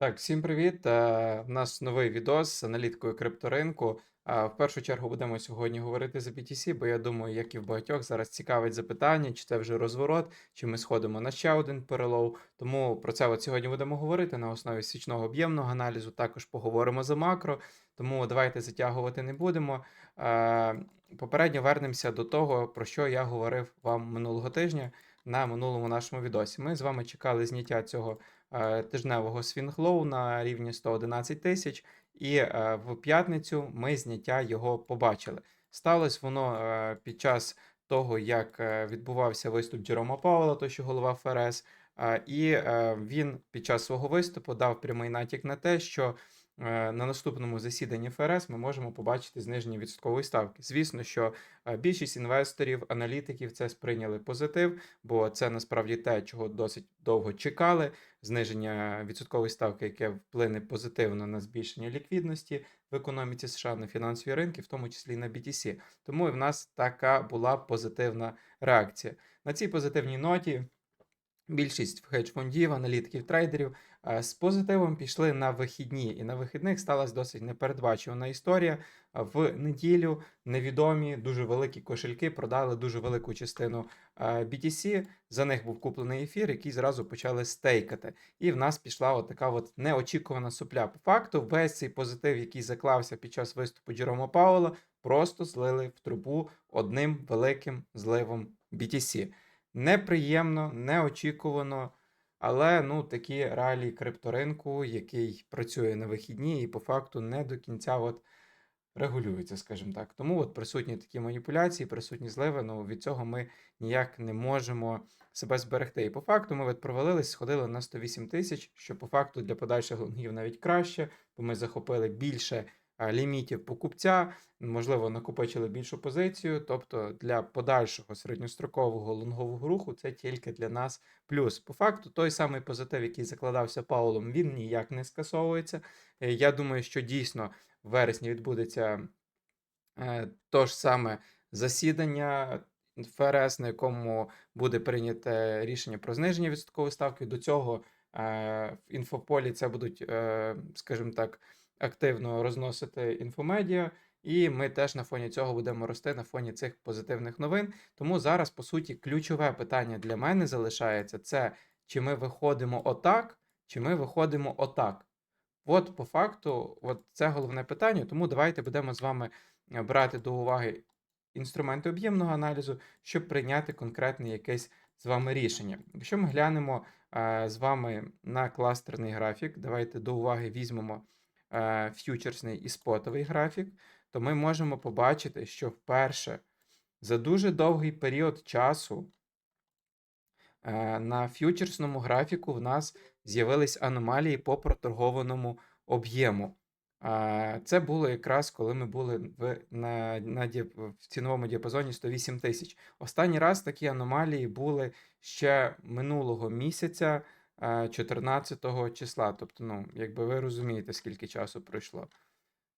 Так, всім привіт. Е, У нас новий відос з аналіткою крипторинку. Е, В першу чергу будемо сьогодні говорити за BTC, бо я думаю, як і в багатьох, зараз цікавить запитання, чи це вже розворот, чи ми сходимо на ще один перелов. Тому про це от сьогодні будемо говорити на основі свічного об'ємного аналізу. Також поговоримо за макро. Тому давайте затягувати не будемо. Е, Попередньо вернемося до того, про що я говорив вам минулого тижня на минулому нашому відосі. Ми з вами чекали зняття цього е, тижневого свінглоу на рівні 111 тисяч, і е, в п'ятницю ми зняття його побачили. Сталося воно е, під час того, як е, відбувався виступ Джерома Павла, то що голова ФРС, е, і е, він під час свого виступу дав прямий натяк на те, що е, на наступному засіданні ФРС ми можемо побачити зниження відсоткової ставки. Звісно, що е, більшість інвесторів, аналітиків це сприйняли позитив, бо це насправді те, чого досить довго чекали. Зниження відсоткової ставки, яке вплине позитивно на збільшення ліквідності в економіці США на фінансові ринки, в тому числі на BTC. Тому і в нас така була позитивна реакція. На цій позитивній ноті більшість хедж-фондів, аналітиків, трейдерів е, з позитивом пішли на вихідні, і на вихідних сталася досить непередбачувана історія. В неділю невідомі дуже великі кошельки продали дуже велику частину е, BTC. За них був куплений ефір, який зразу почали стейкати. І в нас пішла от така от неочікувана сопля. По факту, весь цей позитив, який заклався під час виступу Джерома Пауела, просто злили в трубу одним великим зливом BTC. Неприємно, неочікувано, але ну такі реалії крипторинку, який працює на вихідні і по факту не до кінця от регулюється, скажімо так. Тому от присутні такі маніпуляції, присутні зливи. Ну від цього ми ніяк не можемо себе зберегти. І по факту ми от провалились, сходили на 108 тисяч, що по факту для подальших лонгів навіть краще, бо ми захопили більше лімітів покупця, можливо, накопичили більшу позицію. Тобто для подальшого середньострокового лонгового руху це тільки для нас плюс. По факту, той самий позитив, який закладався Паулом, він ніяк не скасовується. Е, Я думаю, що дійсно в вересні відбудеться е, то ж саме засідання ФРС, на якому буде прийняте рішення про зниження відсоткової ставки. До цього е, в інфополі це будуть, е, скажімо так, активно розносити інфомедіа. І ми теж на фоні цього будемо рости на фоні цих позитивних новин. Тому зараз, по суті, ключове питання для мене залишається: це чи ми виходимо отак, чи ми виходимо отак. От, по факту, от це головне питання. Тому давайте будемо з вами е, брати до уваги інструменти об'ємного аналізу, щоб прийняти конкретне якесь з вами рішення. Якщо ми глянемо е, з вами на кластерний графік, давайте до уваги візьмемо ф'ючерсний і спотовий графік, то ми можемо побачити, що вперше за дуже довгий період часу е, на ф'ючерсному графіку в нас з'явились аномалії по проторгованому об'єму. Це було якраз коли ми були в, на, на, в ціновому діапазоні 108 тисяч. Останній раз такі аномалії були ще минулого місяця, 14 числа. Тобто, ну, якби ви розумієте, скільки часу пройшло.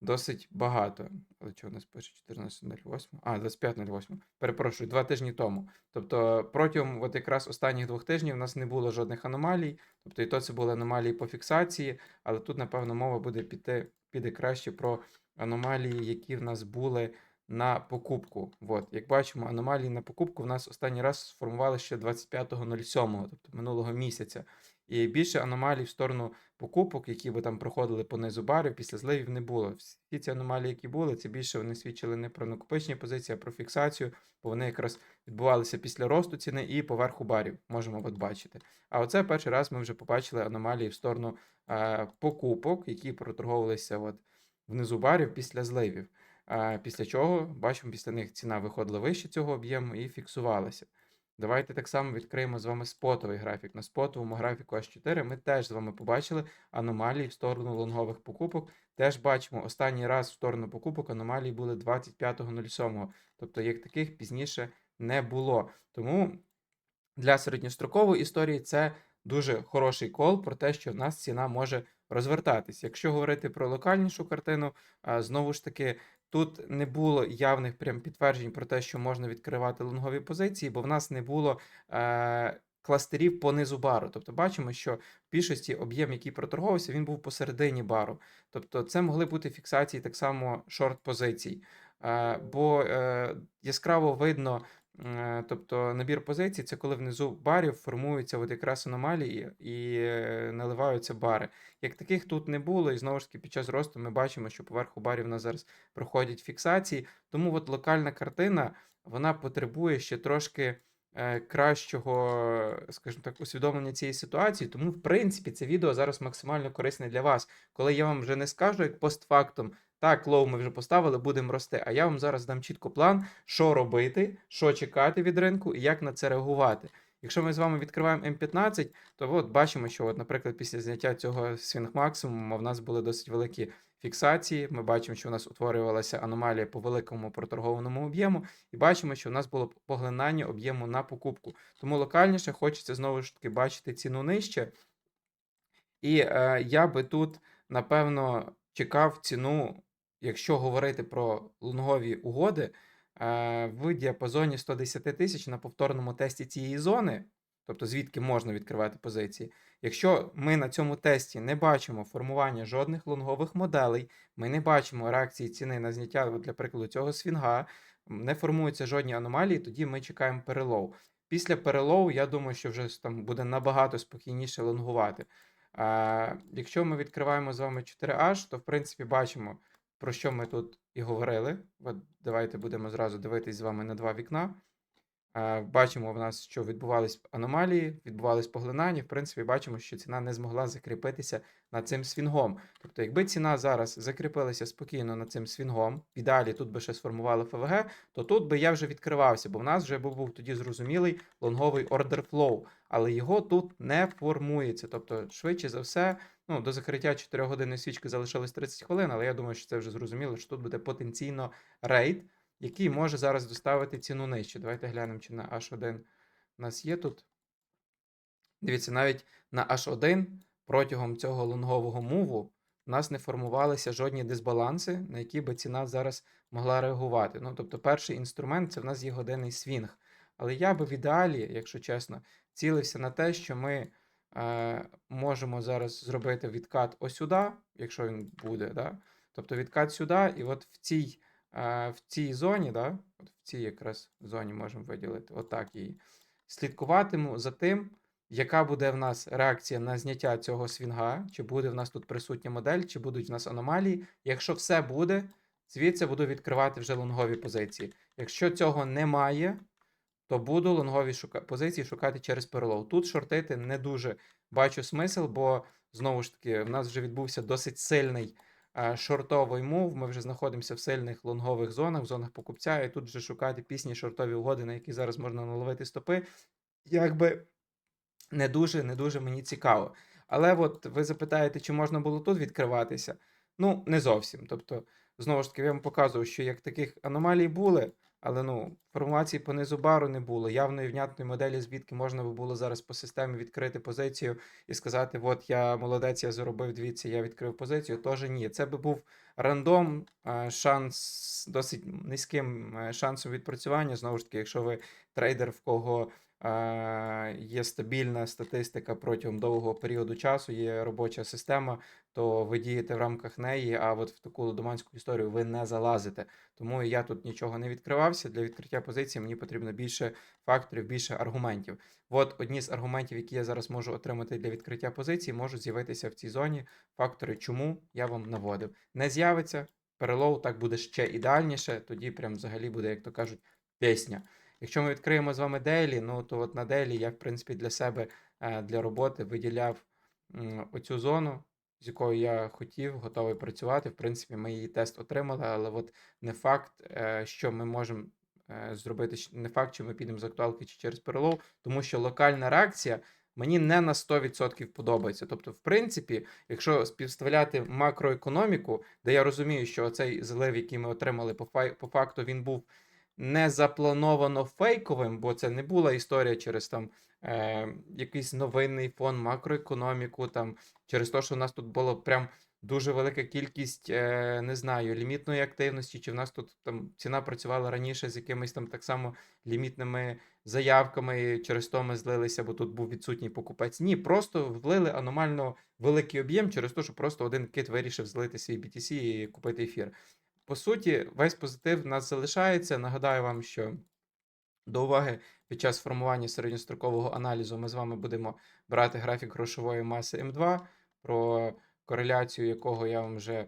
Досить багато. Але чого у нас пише 14.08? А, 25.08. Перепрошую, два тижні тому. Тобто протягом от якраз останніх двох тижнів у нас не було жодних аномалій. Тобто і то це були аномалії по фіксації, але тут, напевно, мова буде піти, піде краще про аномалії, які в нас були на покупку. От, як бачимо, аномалії на покупку в нас останній раз сформували ще 25.07, тобто минулого місяця. І більше аномалій в сторону покупок, які би там проходили по низу барів, після зливів не було. Всі ці аномалії, які були, це більше вони свідчили не про накопичення позиції, а про фіксацію, бо вони якраз відбувалися після росту ціни і поверху барів. Можемо от бачити. А оце перший раз ми вже побачили аномалії в сторону е, покупок, які проторговувалися от внизу барів після зливів. Після чого бачимо, після них ціна виходила вище цього об'єму і фіксувалася. Давайте так само відкриємо з вами спотовий графік. На спотовому графіку H4 ми теж з вами побачили аномалії в сторону лонгових покупок. Теж бачимо, останній раз в сторону покупок аномалії були 25.07. Тобто, як таких пізніше не було. Тому для середньострокової історії це дуже хороший кол про те, що в нас ціна може розвертатись. Якщо говорити про локальнішу картину, знову ж таки, тут не було явних прям підтверджень про те, що можна відкривати лонгові позиції, бо в нас не було е, кластерів по низу бару. Тобто бачимо, що в більшості об'єм, який проторговувався, він був посередині бару. Тобто це могли бути фіксації так само шорт-позицій. Е, Бо е, яскраво видно, тобто набір позицій це коли внизу барів формуються от якраз аномалії і е, наливаються бари. Як таких тут не було, і знову ж таки під час росту ми бачимо, що поверху барів у нас зараз проходять фіксації. Тому от локальна картина вона потребує ще трошки е, кращого, скажімо так, усвідомлення цієї ситуації. Тому, в принципі, це відео зараз максимально корисне для вас. Коли я вам вже не скажу як постфактум, так, лоу ми вже поставили, будемо рости. А я вам зараз дам чітко план, що робити, що чекати від ринку і як на це реагувати. Якщо ми з вами відкриваємо М15, то от бачимо, що, от, наприклад, після зняття цього свінг максимуму в нас були досить великі фіксації. Ми бачимо, що у нас утворювалася аномалія по великому проторгованому об'єму, і бачимо, що у нас було поглинання об'єму на покупку. Тому локальніше хочеться знову ж таки бачити ціну нижче. І е, я би тут, напевно, чекав ціну, якщо говорити про лонгові угоди, е, в діапазоні 110 тисяч на повторному тесті цієї зони, тобто звідки можна відкривати позиції. Якщо ми на цьому тесті не бачимо формування жодних лонгових моделей, ми не бачимо реакції ціни на зняття, для прикладу, цього свінга, не формуються жодні аномалії, тоді ми чекаємо перелоу. Після перелоу, я думаю, що вже там буде набагато спокійніше лонгувати. А, якщо ми відкриваємо з вами 4H, то в принципі бачимо, про що ми тут і говорили. От давайте будемо зразу дивитись з вами на два вікна. Бачимо в нас, що відбувались аномалії, відбувались поглинання. В принципі, бачимо, що ціна не змогла закріпитися над цим свінгом. Тобто, якби ціна зараз закріпилася спокійно над цим свінгом, в ідеалі тут би ще сформували ФВГ, то тут би я вже відкривався, бо в нас вже був тоді зрозумілий лонговий ордер флоу, але його тут не формується. Тобто, швидше за все, ну, до закриття 4 години свічки залишилось 30 хвилин, але я думаю, що це вже зрозуміло, що тут буде потенційно рейд, який може зараз доставити ціну нижче. Давайте глянемо, чи на H1 у нас є тут. Дивіться, навіть на H1 протягом цього лонгового муву у нас не формувалися жодні дисбаланси, на які би ціна зараз могла реагувати. Ну, тобто, перший інструмент це в нас є годинний свінг. Але я би в ідеалі, якщо чесно, цілився на те, що ми е, можемо зараз зробити відкат ось сюди, якщо він буде. Да? Тобто відкат сюди, і от в цій, в цій зоні, да? от в цій якраз зоні можемо виділити, отак її. Слідкуватиму за тим, яка буде в нас реакція на зняття цього свінга, чи буде в нас тут присутня модель, чи будуть в нас аномалії. Якщо все буде, звідси буду відкривати вже лонгові позиції. Якщо цього немає, то буду лонгові шука... позиції шукати через перелов. Тут шортити не дуже бачу смисл, бо знову ж таки в нас вже відбувся досить сильний шортовий мув. Ми вже знаходимося в сильних лонгових зонах, в зонах покупця, і тут вже шукати пісні шортові угоди, на які зараз можна наловити стопи. Якби не дуже, не дуже мені цікаво. Але от ви запитаєте, чи можна було тут відкриватися? Ну, не зовсім. Тобто, знову ж таки, я вам показував, що як таких аномалій були, але ну, формації по низу бару не було. Явної внятної моделі, звідки можна би було зараз по системі відкрити позицію і сказати: от я молодець, я заробив, дивіться, я відкрив позицію. Тож ні. Це би був рандом, е, шанс досить низьким е, шансом відпрацювання. Знову ж таки, якщо ви трейдер, в кого е, є стабільна статистика протягом довгого періоду часу, є робоча система, то ви дієте в рамках неї, а от в таку лудоманську історію ви не залазите. Тому я тут нічого не відкривався. Для відкриття позиції мені потрібно більше факторів, більше аргументів. От одні з аргументів, які я зараз можу отримати для відкриття позиції, можуть з'явитися в цій зоні. Фактори, чому я вам наводив. Не з'явиться. Перелоу так буде ще ідеальніше, тоді прям взагалі буде, як то кажуть, пісня. Якщо ми відкриємо з вами Дейлі, ну то от на Дейлі я, в принципі, для себе е, для роботи виділяв оцю зону, з якою я хотів, готовий працювати. В принципі, ми її тест отримали, але от не факт, е, що ми можемо е, зробити, не факт, чи ми підемо з актуалки чи через перелов, тому що локальна реакція. Мені не на 100% подобається. Тобто, в принципі, якщо співставляти макроекономіку, де я розумію, що цей злив, який ми отримали по, фай, по факту, він був не заплановано фейковим, бо це не була історія через там е, якийсь новинний фон, макроекономіку, там через те, що у нас тут було прям дуже велика кількість, е, не знаю, лімітної активності, чи в нас тут там ціна працювала раніше з якимись там так само лімітними заявками, через то ми злилися, бо тут був відсутній покупець. Ні, просто влили аномально великий об'єм через те, що просто один кит вирішив злити свій BTC і купити ефір. По суті, весь позитив в нас залишається. Нагадаю вам, що до уваги під час формування середньострокового аналізу ми з вами будемо брати графік грошової маси М2, про кореляцію якого я вам вже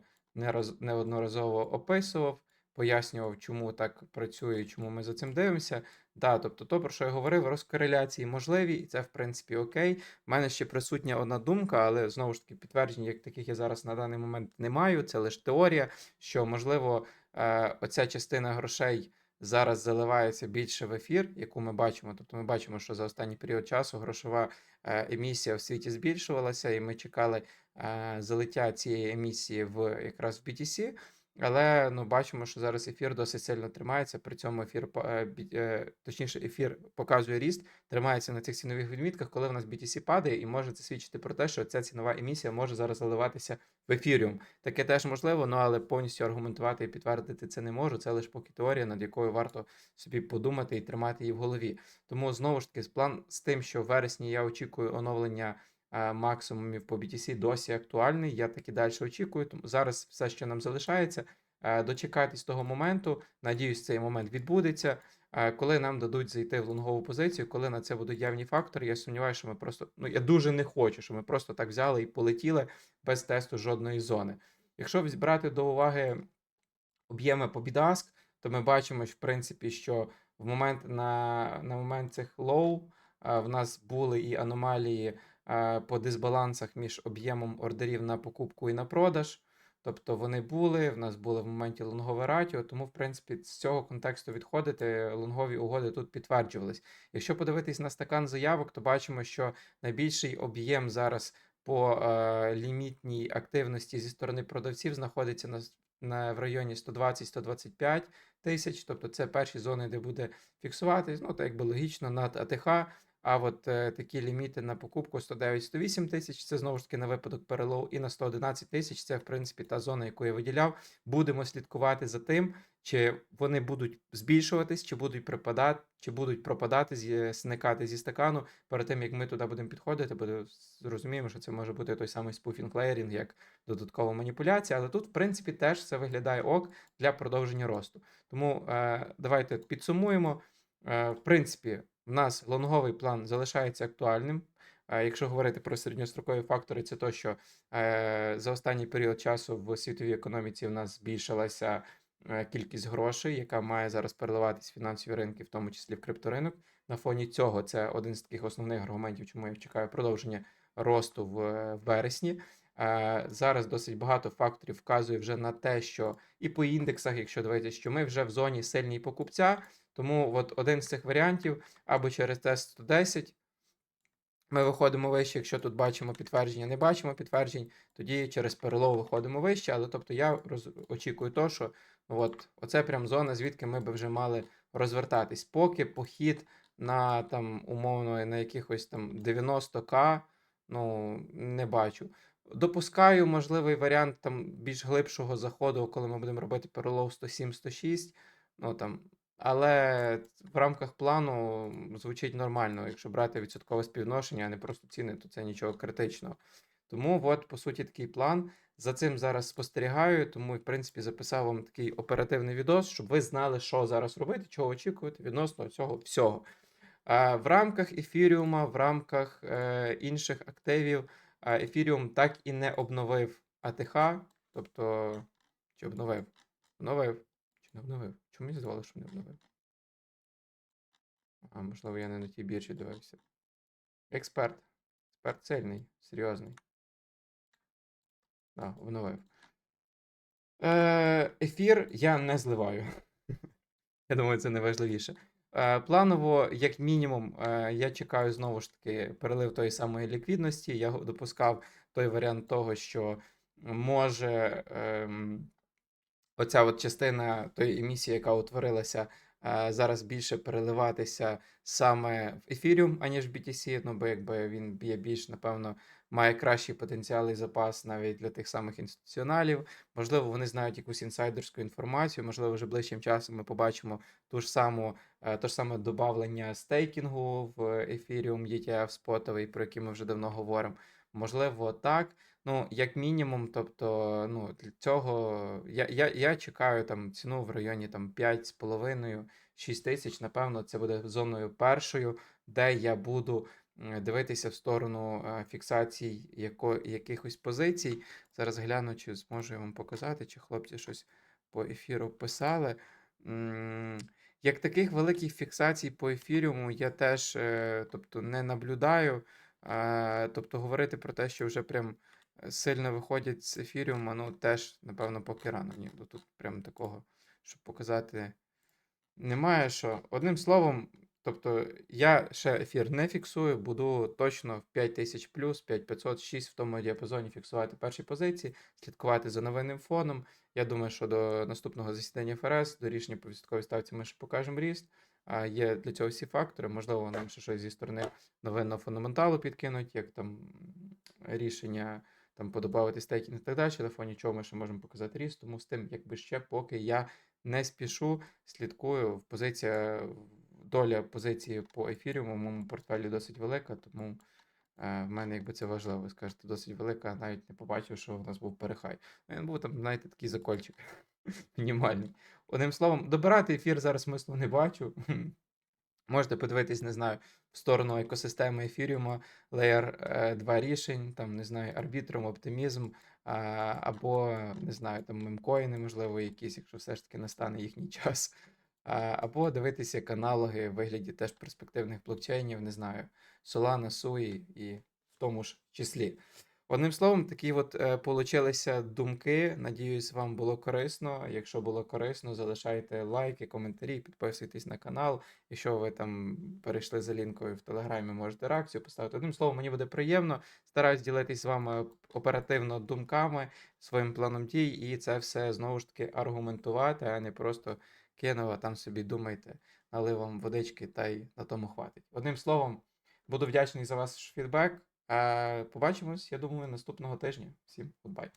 неодноразово описував, пояснював, чому так працює чому ми за цим дивимося. Да, тобто, то, про що я говорив, розкореляції можливі, і це, в принципі, окей. У мене ще присутня одна думка, але знову ж таки підтверджень, як таких я зараз на даний момент не маю. Це лише теорія, що можливо е, оця частина грошей зараз заливається більше в ефір, яку ми бачимо. Тобто ми бачимо, що за останній період часу грошова е, емісія в світі збільшувалася, і ми чекали е, залиття цієї емісії в якраз в BTC. Але ну бачимо, що зараз ефір досить сильно тримається. При цьому ефір е, е, точніше, ефір показує ріст, тримається на цих цінових відмітках, коли в нас BTC падає, і може це свідчити про те, що ця цінова емісія може зараз заливатися в ефіріум. Таке теж можливо, ну але повністю аргументувати і підтвердити це не можу. Це лише поки теорія, над якою варто собі подумати і тримати її в голові. Тому знову ж таки, план з тим, що в вересні я очікую оновлення максимумів по BTC, досі актуальний. Я таки далі очікую. Тому зараз все, що нам залишається, дочекатись того моменту. Надіюсь, цей момент відбудеться. Коли нам дадуть зайти в лонгову позицію, коли на це будуть явні фактори, я сумніваюся, що ми просто ну я дуже не хочу, що ми просто так взяли і полетіли без тесту жодної зони. Якщо брати до уваги об'єми по BDASK, то ми бачимо, в принципі, що в момент на, на момент цих лоу в нас були і аномалії по дисбалансах між об'ємом ордерів на покупку і на продаж. Тобто вони були, в нас були в моменті лонгове ратіо, тому, в принципі, з цього контексту відходити, лонгові угоди тут підтверджувались. Якщо подивитись на стакан заявок, то бачимо, що найбільший об'єм зараз по е, лімітній активності зі сторони продавців знаходиться на, на в районі 120-125 тисяч. Тобто це перші зони, де буде фіксуватись, ну так якби логічно, над АТХ. А от е, такі ліміти на покупку 109-108 тисяч, це знову ж таки на випадок перелоу, і на 111 тисяч це, в принципі, та зона, яку я виділяв. Будемо слідкувати за тим, чи вони будуть збільшуватись, чи будуть припадати, чи будуть пропадати, зникати зі стакану. Перед тим як ми туди будемо підходити, бо зрозуміємо, що це може бути той самий спуфінг леєрінг, як додаткова маніпуляція. Але тут, в принципі, теж все виглядає ок для продовження росту. Тому е, давайте підсумуємо. Е, в принципі, в нас лонговий план залишається актуальним. Е, Якщо говорити про середньострокові фактори, це то, що е, за останній період часу в світовій економіці в нас збільшилася е, кількість грошей, яка має зараз переливатись фінансові ринки, в тому числі в крипторинок. На фоні цього це один з таких основних аргументів, чому я чекаю продовження росту в, в березні. Е, Зараз досить багато факторів вказує вже на те, що і по індексах, якщо дивитися, що ми вже в зоні сильні покупця. Тому от один з цих варіантів або через тест 110 ми виходимо вище, якщо тут бачимо підтвердження, не бачимо підтверджень, тоді через перелов виходимо вище. Але тобто я роз... очікую то, що от, оце прям зона, звідки ми би вже мали розвертатись. Поки похід на там умовно на якихось там 90к, ну не бачу. Допускаю можливий варіант там більш глибшого заходу, коли ми будемо робити перелов 107-106. Ну там але в рамках плану звучить нормально. Якщо брати відсоткове співвідношення, а не просто ціни, то це нічого критичного. Тому, от, по суті, такий план. За цим зараз спостерігаю, тому, в принципі, записав вам такий оперативний відос, щоб ви знали, що зараз робити, чого очікувати відносно цього всього. В рамках ефіріума, в рамках е, інших активів, ефіріум так і не обновив АТХ. Тобто, чи обновив? Обновив. Чи не обновив? Чому мені здавалося, що не обновив? А, можливо, я не на тій біржі дивився. Експерт. Експерт сильний, серйозний. Так, обновив. Е, ефір я не зливаю. Я думаю, це найважливіше. Е, Планово, як мінімум, е, я чекаю знову ж таки перелив тої самої ліквідності. Я допускав той варіант того, що може ем, оця от частина тої емісії, яка утворилася, е, зараз більше переливатися саме в ефіріум, аніж в BTC, ну бо якби він є більш, напевно, має кращий потенціал і запас навіть для тих самих інституціоналів. Можливо, вони знають якусь інсайдерську інформацію, можливо, вже ближчим часом ми побачимо ту ж саму, е, то ж саме добавлення стейкінгу в Ethereum ETF спотовий, про який ми вже давно говоримо. Можливо, так. Ну, як мінімум, тобто, ну, для цього я, я, я чекаю там ціну в районі там 5,5-6 тисяч. Напевно, це буде зоною першою, де я буду дивитися в сторону е, фіксацій яко, якихось позицій. Зараз гляну, чи зможу я вам показати, чи хлопці щось по ефіру писали. Як таких великих фіксацій по ефіріуму я теж е, тобто, не наблюдаю. Е, Тобто говорити про те, що вже прям сильно виходять з ефіріума, ну теж, напевно, поки рано. Ні, тут прям такого, щоб показати, немає що. Одним словом, тобто я ще ефір не фіксую, буду точно в 5000 плюс, 5500, 6 в тому діапазоні фіксувати перші позиції, слідкувати за новинним фоном. Я думаю, що до наступного засідання ФРС, до рішення по відсотковій ставці ми ще покажемо ріст. А є для цього всі фактори. Можливо, нам ще щось зі сторони новинного фундаменталу підкинуть, як там рішення там подобавити стейкінг і так далі, на фоні чого ми ще можемо показати ріст. Тому з тим, якби ще поки я не спішу, слідкую. Позиція, доля позиції по ефіріуму в моєму портфелі досить велика, тому е, в мене якби це важливо. Скажете, досить велика, навіть не побачив, що в нас був перехай. Він був там, знаєте, такий закольчик мінімальний. Одним словом, добирати ефір зараз смислу не бачу. Можете подивитись, не знаю, в сторону екосистеми ефіріума, Layer 2 рішень, там, не знаю, арбітрум, оптимізм, або, не знаю, там мемкоїни, можливо, якісь, якщо все ж таки настане їхній час. Або дивитися аналоги в вигляді теж перспективних блокчейнів, не знаю, Solana, SUI і в тому ж числі. Одним словом, такі от е, получилися думки. Надіюсь, вам було корисно. Якщо було корисно, залишайте лайки, коментарі, підписуйтесь на канал. Якщо ви там перейшли за лінкою в телеграмі, можете реакцію поставити. Одним словом, мені буде приємно. Стараюсь ділитись з вами оперативно думками, своїм планом дій, і це все знову ж таки аргументувати, а не просто кинув, там собі думайте, налив вам водички та й на тому хватить. Одним словом, буду вдячний за ваш фідбек. Е, Побачимось, я думаю, наступного тижня. Всім гудбай.